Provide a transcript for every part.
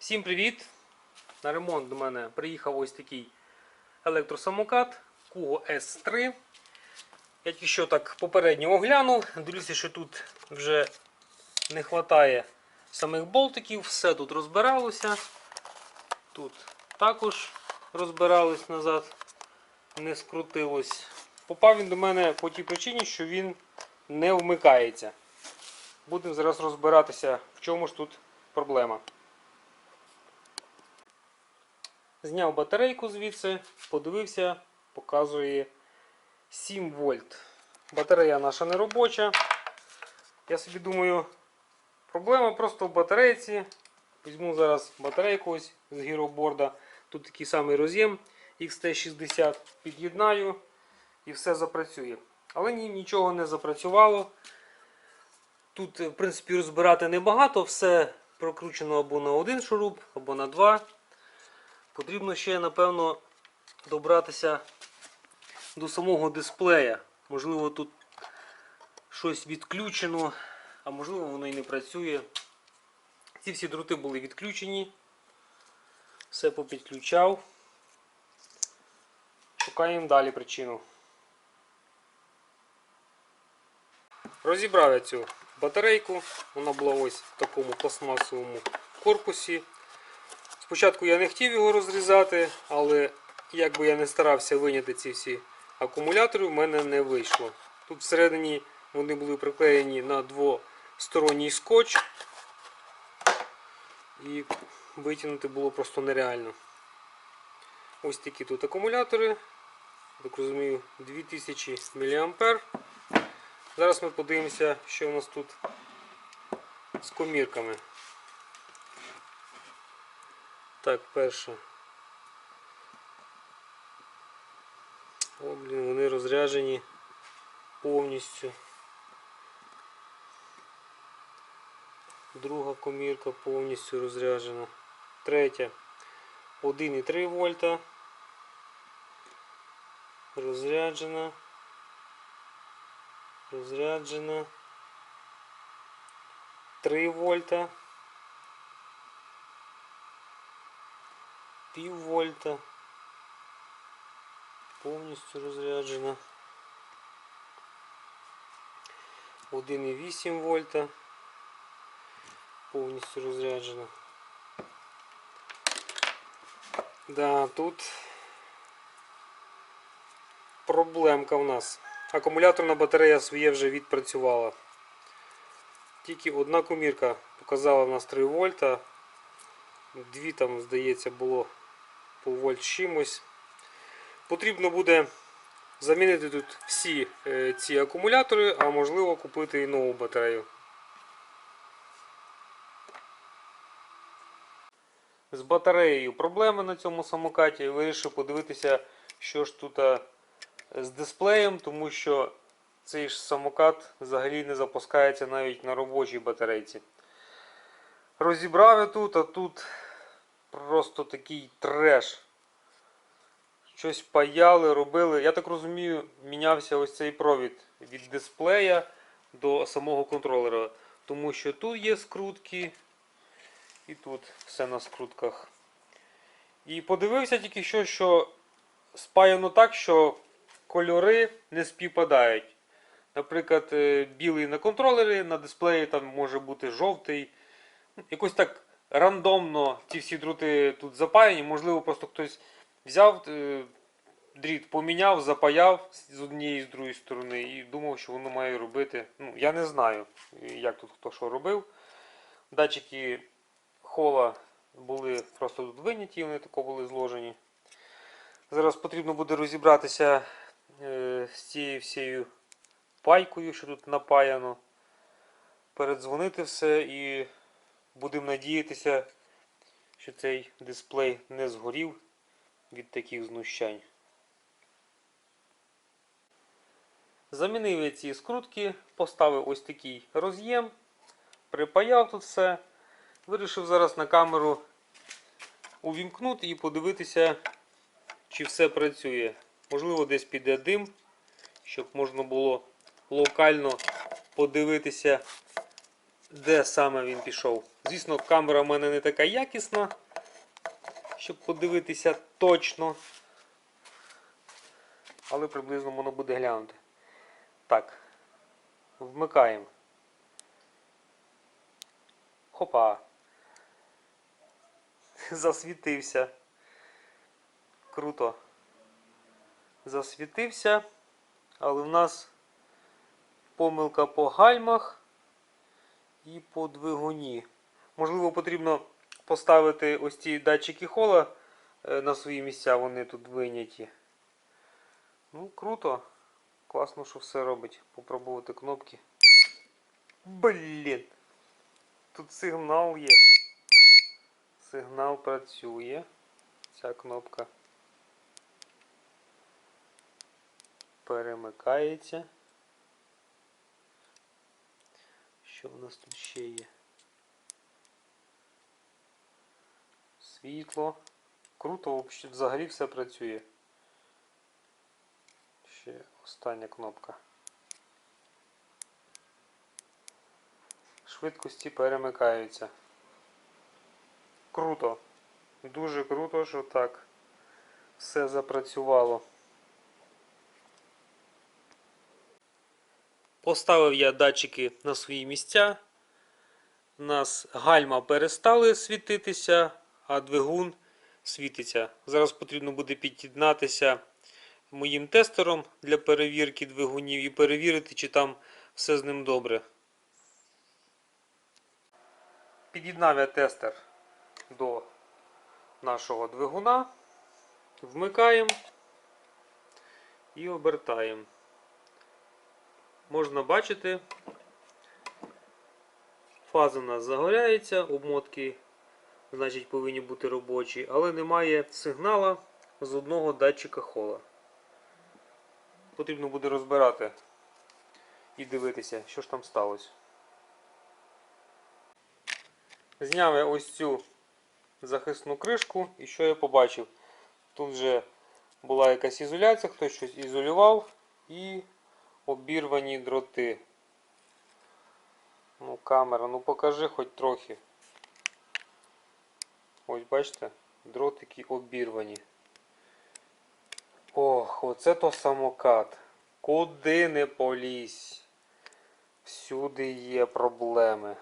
Всім привіт! На ремонт до мене приїхав ось такий електросамокат Kugo S3. Я тільки що так попередньо оглянув. Дивлюся, що тут вже не вистачає самих болтиків, все тут розбиралося. Тут також розбиралось назад, не скрутилось. Попав він до мене по тій причині, що він не вмикається. Будемо зараз розбиратися, в чому ж тут проблема. Зняв батарейку звідси, подивився, показує 7 вольт. Батарея наша не робоча. Я собі думаю, проблема просто в батарейці. Візьму зараз батарейку ось з гіроборда. Тут такий самий роз'єм XT60. Під'єднаю і все запрацює. Але ні, нічого не запрацювало. Тут, в принципі, розбирати небагато, все прокручено або на один шуруп, або на два. Потрібно ще, напевно, добратися до самого дисплея. Можливо, тут щось відключено, а можливо воно і не працює. Ці всі дроти були відключені. Все попідключав. Шукаємо далі причину. Розібрав я цю батарейку. Вона була ось в такому пластмасовому корпусі. Спочатку я не хотів його розрізати, але як би я не старався виняти ці всі акумулятори, в мене не вийшло. Тут всередині вони були приклеєні на двосторонній скотч. І витягнути було просто нереально. Ось такі тут акумулятори. Так розумію, 2000 мА. Зараз ми подивимося, що у нас тут з комірками. Так, перше. О, блін, вони розряджені повністю. Друга комірка повністю розряджена. Третя 1,3 вольта. Розряджена. Розряджена. 3 вольта. Пів вольта. Повністю розряджена. 1,8 вольта. Повністю розряджена. Да, тут проблемка в нас. Акумуляторна батарея своє вже відпрацювала. Тільки одна комірка показала в нас 3 вольта. Дві там, здається, було по чимось. Потрібно буде замінити тут всі е, ці акумулятори, а можливо купити і нову батарею. З батареєю проблеми на цьому самокаті. Вирішив подивитися, що ж тут е, з дисплеєм, тому що цей ж самокат взагалі не запускається навіть на робочій батарейці. Розібрав я тут, а тут просто такий треш. Щось паяли, робили. Я так розумію, мінявся ось цей провід від дисплея до самого контролера. Тому що тут є скрутки, і тут все на скрутках. І подивився тільки що, що спаяно так, що кольори не співпадають. Наприклад, е, білий на контролері, на дисплеї там може бути жовтий. Якось так рандомно ці всі дроти тут запаяні. Можливо, просто хтось взяв е, дріт, поміняв, запаяв з однієї з другої сторони і думав, що воно має робити. Ну, я не знаю, як тут хто що робив. Датчики хола були просто тут виняті, вони тако були зложені. Зараз потрібно буде розібратися е, з цією всією пайкою, що тут напаяно. Передзвонити все і будемо надіятися, що цей дисплей не згорів від таких знущань. Замінив я ці скрутки, поставив ось такий роз'єм, припаяв тут все. Вирішив зараз на камеру увімкнути і подивитися, чи все працює. Можливо, десь піде дим, щоб можна було локально подивитися, де саме він пішов. Звісно, камера в мене не така якісна, щоб подивитися точно. Але приблизно воно буде глянути. Так. Вмикаємо. Хопа. Засвітився. Круто. Засвітився. Але в нас помилка по гальмах і по двигуні. Можливо, потрібно поставити ось ці датчики хола е, на свої місця, вони тут виняті. Ну, круто. Класно, що все робить. Попробувати кнопки. Блін. Тут сигнал є. Сигнал працює. Ця кнопка перемикається. Що в нас тут ще є? Світло. Круто, взагалі все працює. Ще остання кнопка. Швидкості перемикаються. Круто. Дуже круто, що так все запрацювало. Поставив я датчики на свої місця. У нас гальма перестали світитися, а двигун світиться. Зараз потрібно буде під'єднатися моїм тестером для перевірки двигунів і перевірити, чи там все з ним добре. Під'єднав я тестер до нашого двигуна. Вмикаємо і обертаємо. Можна бачити, фаза у нас загоряється, обмотки значить повинні бути робочі, але немає сигнала з одного датчика хола. Потрібно буде розбирати і дивитися, що ж там сталося. Зняв я ось цю захисну кришку і що я побачив? Тут вже була якась ізоляція, хтось щось ізолював і обірвані дроти. Ну, камера, ну покажи хоч трохи. Ось бачите, дротики обірвані. Ох, оце то самокат. Куди не полізь. Всюди є проблеми.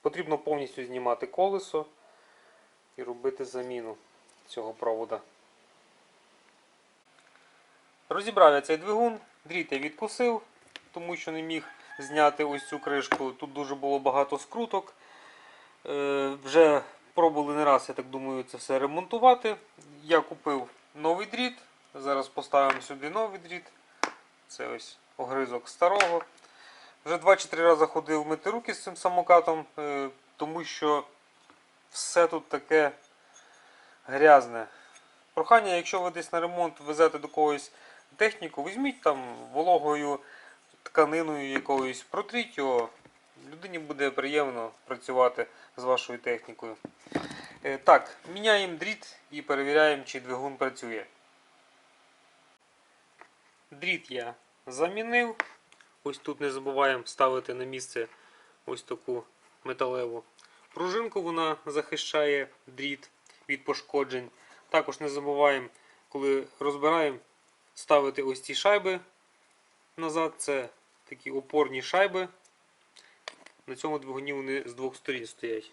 Потрібно повністю знімати колесо і робити заміну цього провода. Розібрав я цей двигун, дріт я відкусив, тому що не міг зняти ось цю кришку. Тут дуже було багато скруток. Е, вже пробували не раз, я так думаю, це все ремонтувати. Я купив новий дріт. Зараз поставимо сюди новий дріт. Це ось огризок старого. Вже 2 чи 3 рази ходив мити руки з цим самокатом, е, тому що все тут таке грязне. Прохання, якщо ви десь на ремонт везете до когось техніку, візьміть там вологою тканиною якоюсь, протріть його. Людині буде приємно працювати з вашою технікою. Е, Так, міняємо дріт і перевіряємо, чи двигун працює. Дріт я замінив. Ось тут не забуваємо ставити на місце ось таку металеву пружинку. Вона захищає дріт від пошкоджень. Також не забуваємо, коли розбираємо, ставити ось ці шайби назад. Це такі опорні шайби. На цьому двигуні вони з двох сторін стоять.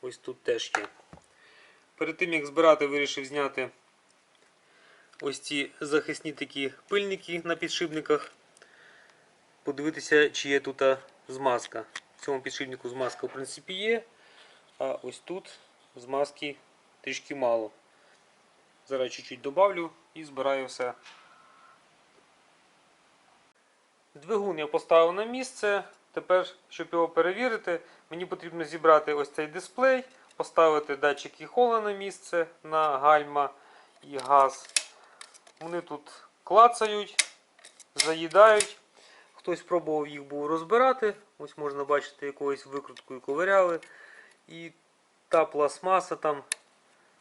Ось тут теж є. Перед тим як збирати, вирішив зняти ось ці захисні такі пильники на підшипниках. Подивитися, чи є тут змазка. В цьому підшипнику змазка в принципі є, а ось тут змазки трішки мало. Зараз чуть-чуть добавлю і збираю все. Двигун я поставив на місце. Тепер, щоб його перевірити, мені потрібно зібрати ось цей дисплей, поставити датчики хола на місце на гальма і газ. Вони тут клацають, заїдають. Хтось пробував їх був розбирати. Ось можна бачити, якоюсь викруткою ковиряли. І та пластмаса там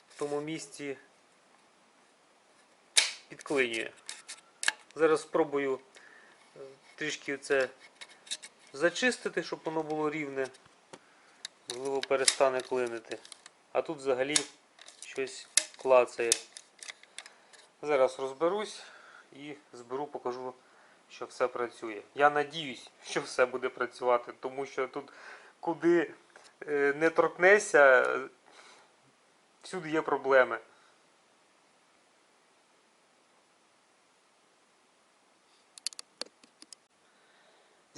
в тому місці підклинює. Зараз спробую е, трішки це зачистити, щоб воно було рівне. Можливо, перестане клинити. А тут взагалі щось клацає. Зараз розберусь і зберу, покажу, що все працює. Я надіюсь, що все буде працювати, тому що тут куди е, не торкнешся, всюди є проблеми.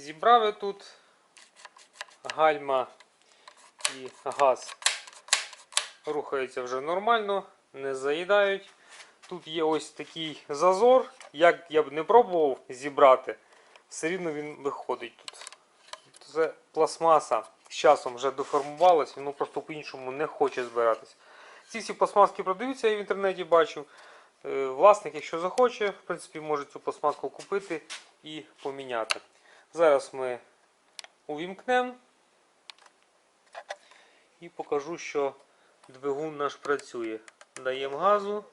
Зібрав я тут гальма і газ рухаються вже нормально, не заїдають. Тут є ось такий зазор. Як я б не пробував зібрати, все рівно він виходить тут. Це пластмаса з часом вже деформувалась, воно просто по-іншому не хоче збиратися. Ці всі пластмаски продаються, я в інтернеті бачу. Е, Власник, якщо захоче, в принципі, може цю пластмаску купити і поміняти. Зараз ми увімкнемо і покажу, що двигун наш працює. Даємо газу.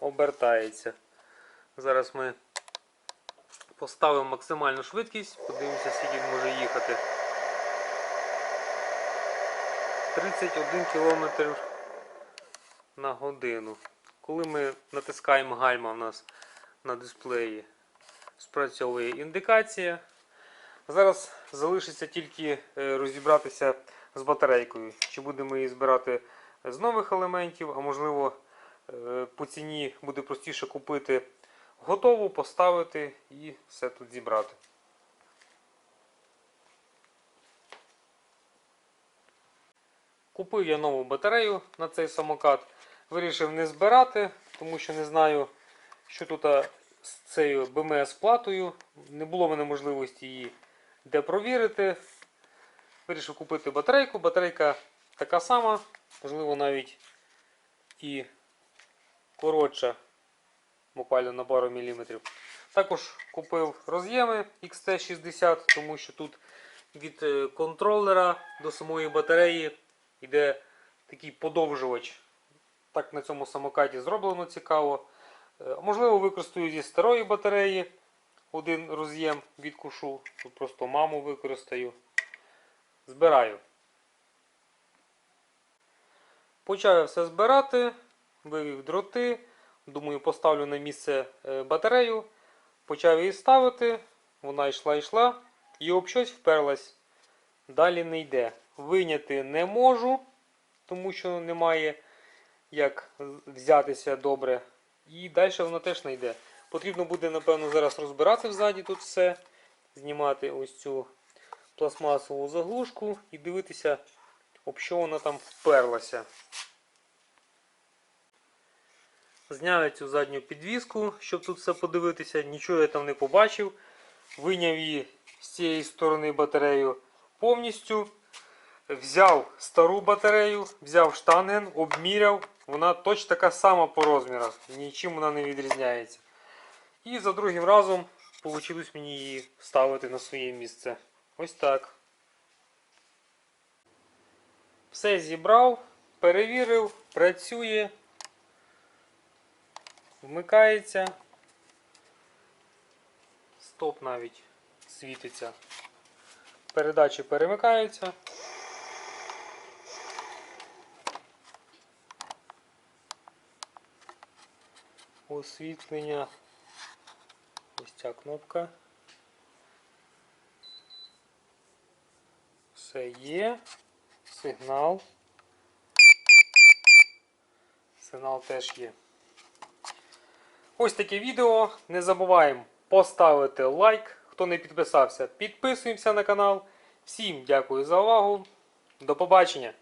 Обертається. Зараз ми поставимо максимальну швидкість, подивимося, скільки він може їхати. 31 км на годину. Коли ми натискаємо гальма у нас на дисплеї, спрацьовує індикація. Зараз залишиться тільки е, розібратися з батарейкою. Чи будемо її збирати з нових елементів, а можливо е, по ціні буде простіше купити готову, поставити і все тут зібрати. Купив я нову батарею на цей самокат. Вирішив не збирати, тому що не знаю, що тут з цією БМС платою. Не було в мене можливості її де провірити. Вирішив купити батарейку. Батарейка така сама, можливо, навіть і коротша, буквально на пару міліметрів. Також купив роз'єми XT60, тому що тут від е, контролера до самої батареї йде такий подовжувач. Так на цьому самокаті зроблено цікаво. Е, Можливо, використаю зі старої батареї один роз'єм відкушу. Тут просто маму використаю. Збираю. Почав я все збирати, вивів дроти. Думаю, поставлю на місце е, батарею. Почав її ставити. Вона йшла йшла і об щось вперлась. Далі не йде. Виняти не можу, тому що немає як взятися добре. І далі воно теж не йде. Потрібно буде, напевно, зараз розбирати взаді тут все, знімати ось цю пластмасову заглушку і дивитися, об що вона там вперлася. Зняв цю задню підвіску, щоб тут все подивитися, нічого я там не побачив. Виняв її з цієї сторони батарею повністю. Взяв стару батарею, взяв штанген, обміряв. Вона точно така сама по розмірах, нічим вона не відрізняється. І за другим разом вийшло мені її вставити на своє місце. Ось так. Все зібрав, перевірив, працює, вмикається. Стоп навіть світиться. Передачі перемикаються. Освітлення. Ось ця кнопка. Все є. Сигнал. Сигнал теж є. Ось таке відео. Не забуваємо поставити лайк. Хто не підписався, підписуємося на канал. Всім дякую за увагу. До побачення!